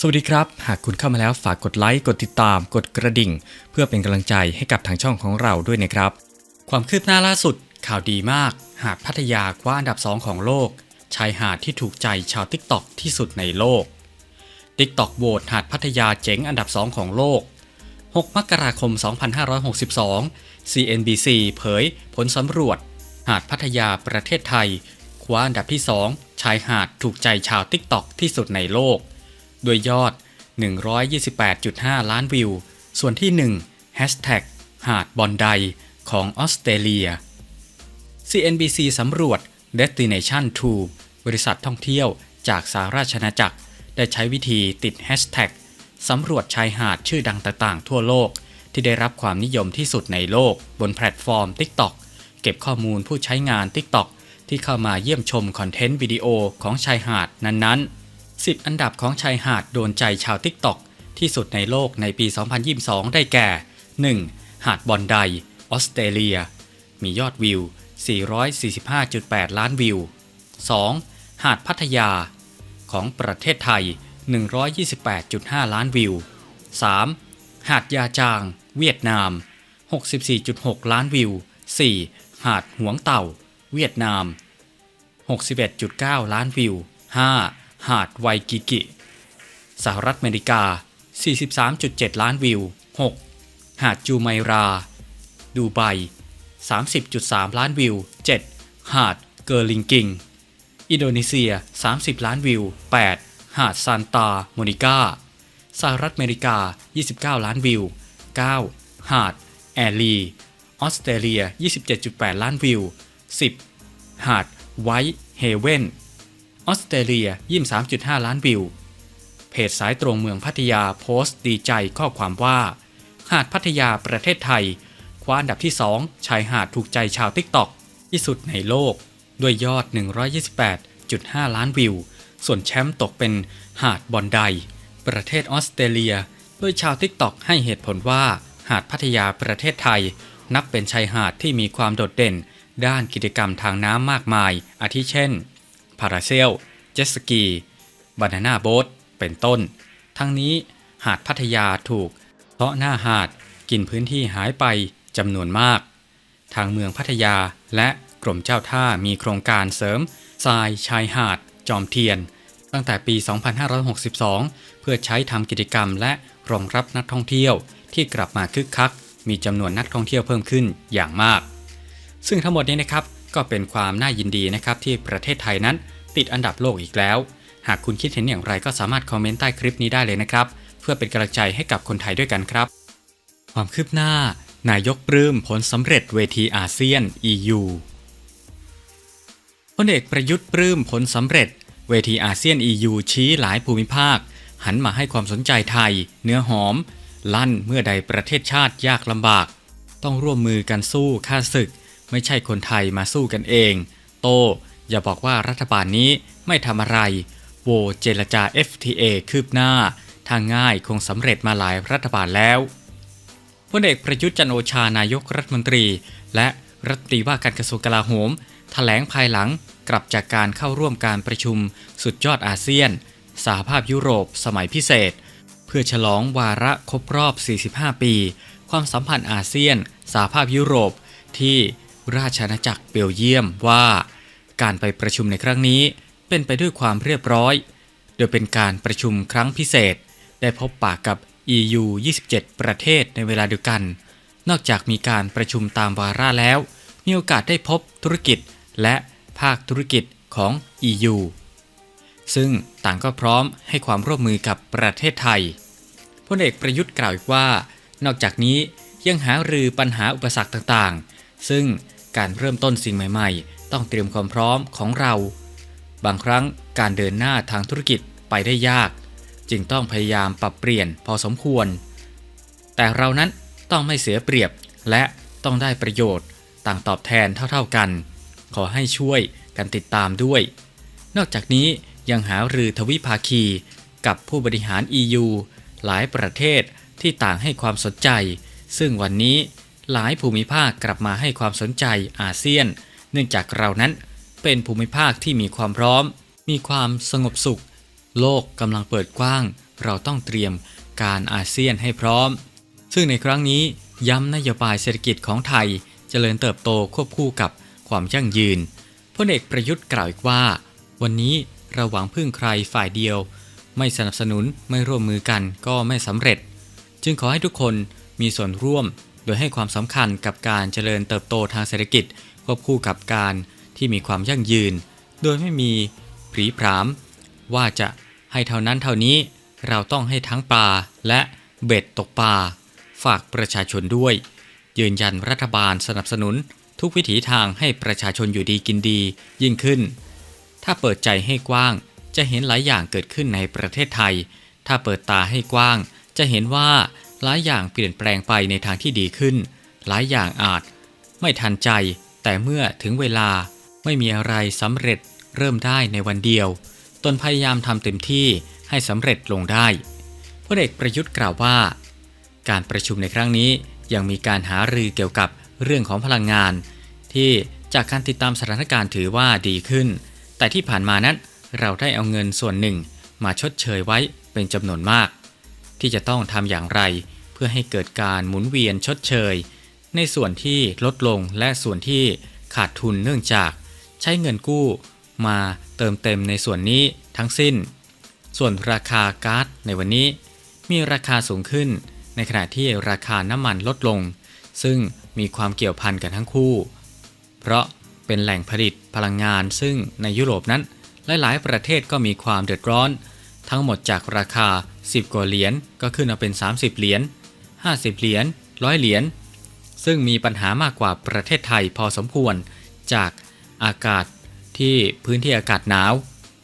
สวัสดีครับ หากคุณเข้ามาแล้วฝากกดไลค์ กดติดตาม กดกระดิ่ง เพื่อเป็นกำลังใจให้กับทางช่องของเราด้วยนะครับ ความคืบหน้าล่าสุด ข่าวดีมาก หาดพัทยาคว้าอันดับ 2 ของโลก ชายหาดที่ถูกใจชาวติ๊กต็อกที่สุดในโลกติ๊กต็อกโหวตหาดพัทยาเจ๋งอันดับ 2 ของโลก 6 มกราคม 2562 CNBC เผยผลสำรวจ หาดพัทยาประเทศไทย คว้าอันดับที่ 2 ชายหาดถูกใจชาวติ๊กต็อกที่สุดในโลก โดยยอด 128.5 ล้านวิว ส่วนที่1 Hashtag หาดบอนไดของออสเตรเลีย CNBC สำรวจ Destination 2 บริษัทท่องเที่ยวจากสหราชอาณาจักร ได้ใช้วิธีติด Hashtag สำรวจชายหาดชื่อดังต่างๆ ทั่วโลก ที่ได้รับความนิยมที่สุดในโลก บนแพลตฟอร์ม TikTok เก็บข้อมูลผู้ใช้งาน TikTok ที่เข้ามาเยี่ยมชมคอนเทนต์วิดีโอของชายหาดนั้นๆ 10 อันดับของชายหาดโดนใจชาว TikTok ที่สุดในโลกในปี 2022 ได้แก่ 1. หาดบอนได ออสเตรเลีย มียอดวิว 445.8 ล้านวิว 2. หาดพัทยา ของประเทศไทย 128.5 ล้านวิว 3. หาดยาจาง เวียดนาม 64.6 ล้านวิว 4. หาดหวงเต่า เวียดนาม 61.9 ล้านวิว 5. หาดไวกิกิ สหรัฐอเมริกา 43.7 ล้านวิว 6. หาดจูไมรา ดูไบ 30.3 ล้านวิว 7. หาดเกอร์ลิงกิง อินโดนีเซีย 30 ล้านวิว 8. หาดซานตาโมนิกา สหรัฐอเมริกา 29 ล้านวิว 9. หาดแอลี ออสเตรเลีย 27.8 ล้านวิว 10. หาดไวท์เฮเว่น ออสเตรเลีย 23.5 ล้านวิว เพจสายตรงเมืองพัทยาโพสต์ดีใจข้อความว่า หาดพัทยาประเทศไทย คว้าอันดับที่ 2 ชายหาดถูกใจชาวติ๊กต็อกที่สุดในโลก ด้วยยอด 128.5 ล้านวิว ส่วนแชมป์ตกเป็นหาดบอนได ประเทศออสเตรเลียโดยชาวติ๊กต็อกให้เหตุผลว่า หาดพัทยาประเทศไทย นับเป็นชายหาดที่มีความโดดเด่น ด้านกิจกรรมทางน้ำมากมาย อาทิเช่น พาราเซล เจ็ตสกี บานาน่าโบ๊ทเป็นต้น ทั้งนี้หาดพัทยาถูกเพาะหน้าหาดกินพื้นที่หายไปจำนวนมาก ทางเมืองพัทยาและกรมเจ้าท่ามีโครงการเสริมทรายชายหาด จอมเทียน ตั้งแต่ปี 2562 เพื่อใช้ทำกิจกรรมและรองรับนักท่องเที่ยวที่กลับมาคึกคัก มีจำนวนนักท่องเที่ยวเพิ่มขึ้นอย่างมาก ซึ่งทั้งหมดนี้นะครับ ก็เป็นความน่ายินดีนะครับที่ประเทศไทยนั้น ติดอันดับโลกอีกแล้ว หากคุณคิดเห็นอย่างไรก็สามารถคอมเมนต์ใต้คลิปนี้ได้เลยนะครับ เพื่อเป็นกำลังใจให้กับคนไทยด้วยกันครับ ความคืบหน้า นายกปลื้มผลสำเร็จเวทีอาเซียน EU พลเอกประยุทธ์ปลื้มผลสำเร็จ เวทีอาเซียน EU ชี้หลายภูมิภาค หันมาให้ความสนใจไทย เนื้อหอม ลั่นเมื่อใดประเทศชาติยากลำบาก ต้องร่วมมือกันสู้ค่าศึก ไม่ใช่คนไทยมาสู้กันเอง โต อย่าบอกว่ารัฐบาลนี้ไม่ทำอะไรโวเจรจา FTA คืบหน้า ทางง่ายคงสำเร็จมาหลายรัฐบาลแล้วพลเอกประยุทธ์จันโอชานายกรัฐมนตรี และรัฐมนตรีว่าการกระทรวงกลาโหมแถลงภายหลังกลับจากการเข้าร่วมการประชุมสุดยอดอาเซียน สหภาพยุโรปสมัยพิเศษ เพื่อฉลองวาระครบรอบ 45 ปี ความสัมพันธ์อาเซียน สหภาพยุโรปที่ ราชอาณาจักรเบลเยียมว่า การไปประชุมในครั้งนี้เป็นไปด้วยความเรียบร้อย โดยเป็นการประชุมครั้งพิเศษ ได้พบปะกับ EU 27 ประเทศในเวลาเดียวกัน นอกจากมีการประชุมตามวาระแล้ว มีโอกาสได้พบธุรกิจและภาคธุรกิจของ EU ซึ่งต่างก็พร้อมให้ความร่วมมือกับประเทศไทยพลเอกประยุทธ์กล่าวอีกว่า นอกจากนี้ยังหารือปัญหาอุปสรรคต่างๆ ซึ่ง การเริ่มต้นสิ่งใหม่ ๆ ต้องเตรียมความพร้อมของเรา บางครั้งการเดินหน้าทางธุรกิจไปได้ยาก จึงต้องพยายามปรับเปลี่ยนพอสมควร แต่เรานั้นต้องไม่เสียเปรียบและต้องได้ประโยชน์ต่างตอบแทนเท่าๆกัน ขอให้ช่วยกันติดตามด้วย นอกจากนี้ยังหารือทวิภาคี กับผู้บริหาร EU หลายประเทศที่ต่างให้ความสนใจ ซึ่งวันนี้ หลายภูมิภาคกลับมาให้ความสนใจอาเซียน เนื่องจากเรานั้นเป็นภูมิภาคที่มีความพร้อม มีความสงบสุข โลกกำลังเปิดกว้าง เราต้องเตรียมการอาเซียนให้พร้อม ซึ่งในครั้งนี้ย้ำนโยบายเศรษฐกิจของไทยเจริญเติบโตควบคู่กับความยั่งยืนพลเอกประยุทธ์กล่าวอีกว่า วันนี้เราหวังพึ่งใครฝ่ายเดียว ไม่สนับสนุนไม่ร่วมมือกันก็ไม่สำเร็จ จึงขอให้ทุกคนมีส่วนร่วม ดยให้ความสำคัญกับการเจริญเติบโตทางเศรษฐกิจควบคู่กับการที่มีความยั่งยืน โดยไม่มีผรีพรามว่าจะให้เท่านั้นเท่านี้เราต้องให้ทั้งปลาและเบ็ดตกปลาฝากประชาชนด้วย ยืนยันรัฐบาลสนับสนุน ทุกวิถีทางให้ประชาชนอยู่ดีกินดียิ่งขึ้น ถ้าเปิดใจให้กว้างจะเห็นหลายอย่างเกิดขึ้นในประเทศไทย ถ้าเปิดตาให้กว้างจะเห็นว่า หลายอย่างเปลี่ยนแปลงไปในทางที่ดีขึ้น หลายอย่างอาจ ไม่ทันใจ แต่เมื่อถึงเวลาไม่มีอะไรสำเร็จเริ่มได้ในวันเดียว ตนพยายามทำเต็มที่ให้สำเร็จลงได้พลเอกประยุทธ์กล่าวว่า การประชุมในครั้งนี้ยังมีการหารือเกี่ยวกับเรื่องของพลังงาน ที่จากการติดตามสถานการณ์ถือว่าดีขึ้น แต่ที่ผ่านมานั้นเราได้เอาเงินส่วนหนึ่งมาชดเชยไว้เป็นจำนวนมาก ที่จะต้องทำอย่างไร เพื่อให้เกิดการหมุนเวียนชดเชย ในส่วนที่ลดลงและส่วนที่ขาดทุนเนื่องจากใช้เงินกู้มาเติมเต็มในส่วนนี้ทั้งสิ้น ส่วนราคาก๊าซในวันนี้ มีราคาสูงขึ้น ในขณะที่ราคาน้ำมันลดลง ซึ่งมีความเกี่ยวพันกันทั้งคู่ เพราะเป็นแหล่งผลิตพลังงานซึ่งในยุโรปนั้น หลาย ๆ ประเทศก็มีความเดือดร้อน ทั้งหมดจากราคา 10 กว่าเหรียญก็ขึ้นมาเป็น 30 เหรียญ 50 เหรียญ100เหรียญ ซึ่งมีปัญหามากกว่าประเทศไทยพอสมควรจากอากาศที่พื้นที่อากาศหนาว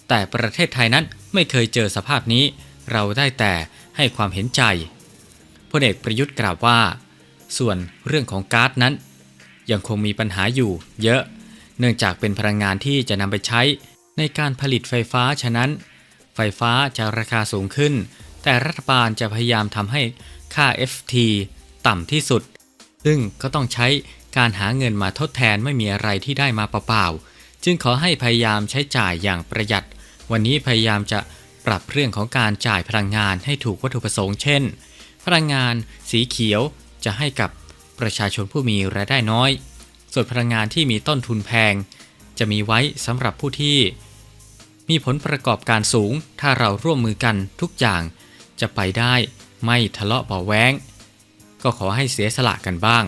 แต่ประเทศไทยนั้นไม่เคยเจอสภาพนี้ เราได้แต่ให้ความเห็นใจพลเอกประยุทธ์กล่าวว่า ส่วนเรื่องของก๊าซนั้น ยังคงมีปัญหาอยู่เยอะ เนื่องจากเป็นพลังงานที่จะนำไปใช้ในการผลิตไฟฟ้าฉะนั้น ไฟฟ้าจะราคาสูงขึ้น แต่รัฐบาลจะพยายามทำให้ค่า FT ต่ำที่สุด ซึ่งก็ต้องใช้การหาเงินมาทดแทนไม่มีอะไรที่ได้มาเปล่าๆ จึงขอให้พยายามใช้จ่ายอย่างประหยัด วันนี้พยายามจะปรับเรื่องของการจ่ายพลังงานให้ถูกวัตถุประสงค์เช่น พลังงานสีเขียวจะให้กับประชาชนผู้มีรายได้น้อย ส่วนพลังงานที่มีต้นทุนแพง จะมีไว้สำหรับผู้ที่ มีผลประกอบการสูง ถ้าเราร่วมมือกันทุกอย่าง จะไปได้ไม่ทะเลาะเบาแว้งก็ขอให้เสียสละกันบ้าง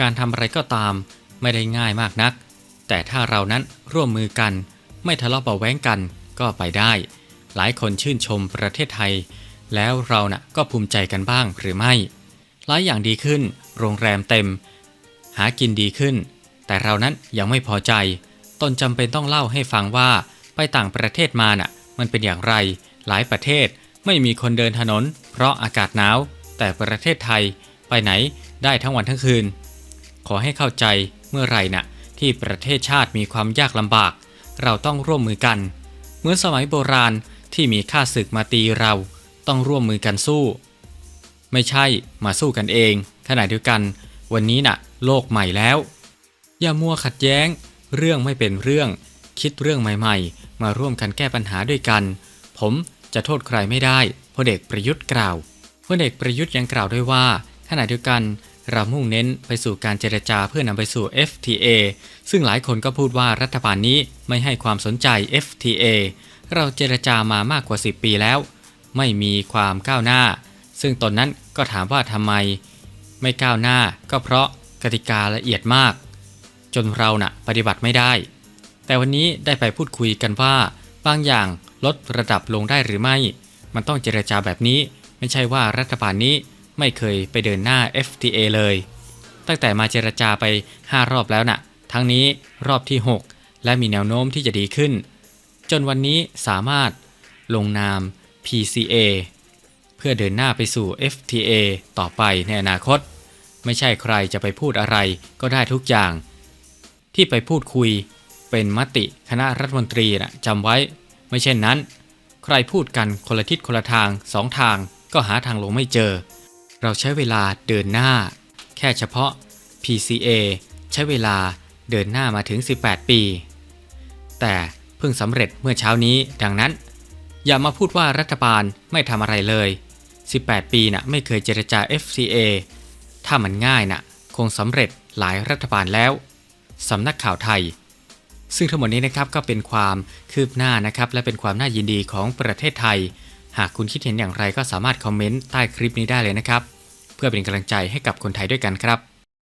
การทำอะไรก็ตามไม่ได้ง่ายมากนัก แต่ถ้าเรานั้นร่วมมือกัน ไม่ทะเลาะเบาแว้งกันก็ไปได้ หลายคนชื่นชมประเทศไทย แล้วเรานะ่ะก็ภูมิใจกันบ้างหรือไม่ หลายอย่างดีขึ้น โรงแรมเต็ม หากินดีขึ้น แต่เรานั้นยังไม่พอใจ ตนจำเป็นต้องเล่าให้ฟังว่าไปต่างประเทศมาน่ะ มันเป็นอย่างไร หลายประเทศ ไม่มีคนเดินถนน เพราะอากาศหนาว แต่ประเทศไทยไปไหนได้ทั้งวันทั้งคืน ขอให้เข้าใจเมื่อไหร่น่ะ ที่ประเทศชาติมีความยากลำบาก เราต้องร่วมมือกัน เหมือนสมัยโบราณที่มีข้าศึกมาตีเรา ต้องร่วมมือกันสู้ ไม่ใช่มาสู้กันเอง ขณะเดียวกัน วันนี้น่ะ โลกใหม่แล้ว อย่ามัวขัดแย้ง เรื่องไม่เป็นเรื่อง คิดเรื่องใหม่ ๆ มาร่วมกันแก้ปัญหาด้วยกัน ผม จะโทษใครไม่ได้พลเอกประยุทธ์กล่าวพลเอกประยุทธ์ยังกล่าวด้วยว่า ขณะเดียวกันเรามุ่งเน้นไปสู่การเจรจาเพื่อนำไปสู่ FTA ซึ่งหลายคนก็พูดว่ารัฐบาลนี้ไม่ให้ความสนใจ FTA เราเจรจามามากกว่า 10 ปีแล้ว ไม่มีความก้าวหน้า ซึ่งตนนั้นก็ถามว่าทำไม ไม่ก้าวหน้าก็เพราะกติกาละเอียดมาก จนเรานะ่ะปฏิบัติไม่ได้ แต่วันนี้ได้ไปพูดคุยกันว่า บางอย่างลดระดับลงได้หรือไม่ มันต้องเจรจาแบบนี้ ไม่ใช่ว่ารัฐบาลนี้ไม่เคยไปเดินหน้า FTA เลย ตั้งแต่มาเจรจาไป 5 รอบแล้วนะ่ะ ทั้งนี้รอบที่ 6 และมีแนวโน้มที่จะดีขึ้น จนวันนี้สามารถลงนาม PCA เพื่อเดินหน้าไปสู่ FTA ต่อไปในอนาคต ไม่ใช่ใครจะไปพูดอะไรก็ได้ทุกอย่าง ที่ไปพูดคุย เป็นมติคณะรัฐมนตรีนะจำไว้ ไม่เช่นนั้น ใครพูดกันคนละทิศคนละทางสองทางก็หาทางลงไม่เจอ เราใช้เวลาเดินหน้า แค่เฉพาะ PCA ใช้เวลาเดินหน้ามาถึง 18 ปี แต่เพิ่งสำเร็จเมื่อเช้านี้ดังนั้น อย่ามาพูดว่ารัฐบาลไม่ทำอะไรเลย 18 ปีน่ะไม่เคยเจรจา FCA ถ้ามันง่ายน่ะคงสำเร็จหลายรัฐบาลแล้วสำนักข่าวไทย ซึ่งทั้งหมดนี้นะครับก็เป็นความคืบหน้านะครับและเป็นความน่ายินดีของประเทศไทย หากคุณคิดเห็นอย่างไรก็สามารถคอมเมนต์ใต้คลิปนี้ได้เลยนะครับ เพื่อเป็นกำลังใจให้กับคนไทยด้วยกันครับ